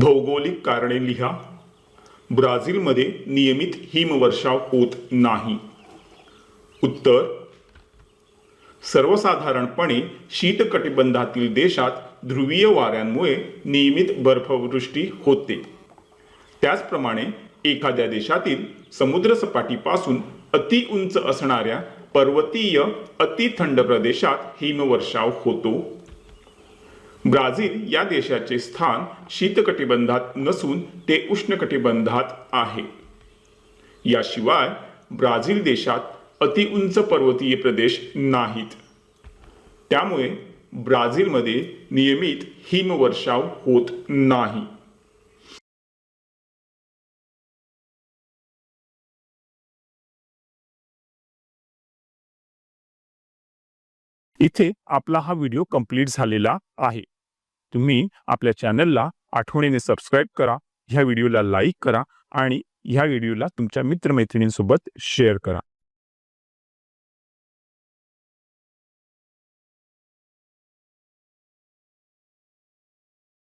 भौगोलिक कारणे लिहा. ब्राझीलमध्ये नियमित हिमवर्षाव होत नाही. उत्तर सर्वसाधारणपणे शीतकटिबंधातील देशात ध्रुवीय वाऱ्यांमुळे नियमित बर्फवृष्टी होते. त्याचप्रमाणे एखाद्या देशातील समुद्रसपाटीपासून अति उंच असणाऱ्या पर्वतीय अति थंड प्रदेशात हिमवर्षाव होतो. ब्राझील या देशाचे स्थान शीतकटिबंधात नसून ते उष्णकटिबंधात आहे. याशिवाय ब्राझील देशात अतिउंच पर्वतीय प्रदेश नाहीत. त्यामुळे ब्राझीलमध्ये नियमित हिमवर्षाव होत नाही. इथे आपला हा व्हिडिओ कंप्लीट झालेला आहे. तुम्ही आपल्या चॅनलला आठवणीने सबस्क्राईब करा ह्या व्हिडिओला लाईक करा आणि ह्या व्हिडिओला तुमच्या मित्रमैत्रिणींसोबत शेअर करा.